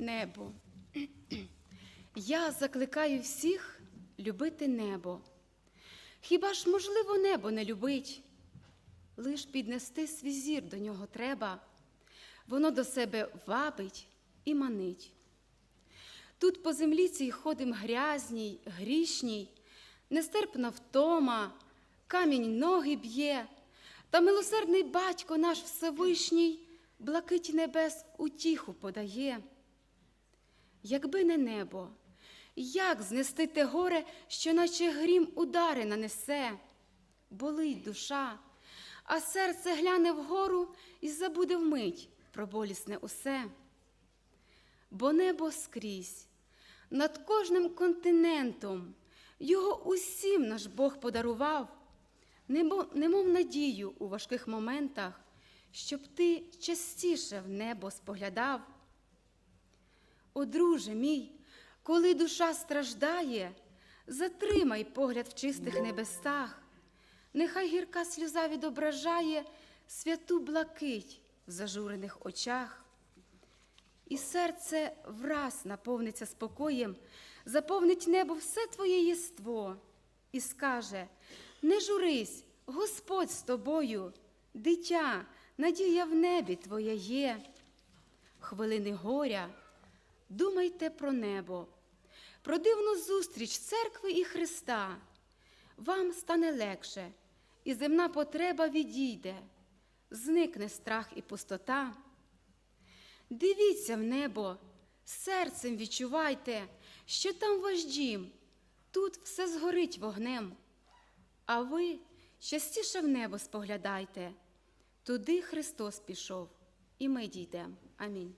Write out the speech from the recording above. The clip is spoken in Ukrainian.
Небо. Я закликаю всіх любити небо. Хіба ж можливо небо не любить? Лиш піднести свій зір до нього треба, воно до себе вабить і манить. Тут по землі цій ходим грязній, грішній, нестерпна втома, камінь ноги б'є, та милосердний батько наш Всевишній блакить небес утіху подає. Якби не небо, як знести те горе, що наче грім удари нанесе? Болить душа, а серце гляне вгору і забуде вмить про болісне усе. Бо небо скрізь, над кожним континентом, його усім наш Бог подарував, немов, надію у важких моментах, щоб ти частіше в небо споглядав. О, друже мій, коли душа страждає, затримай погляд в чистих небесах, нехай гірка сльоза відображає святу блакить в зажурених очах. І серце враз наповниться спокоєм, заповнить небо все твоє єство і скаже: Не журись, Господь з тобою, дитя, надія в небі твоя є. Хвилини горя, думайте про небо, про дивну зустріч церкви і Христа. Вам стане легше, і земна потреба відійде, зникне страх і пустота. Дивіться в небо, серцем відчувайте, що там ваш дім, тут все згорить вогнем. А ви частіше в небо споглядайте, туди Христос пішов, і ми дійдемо. Амінь.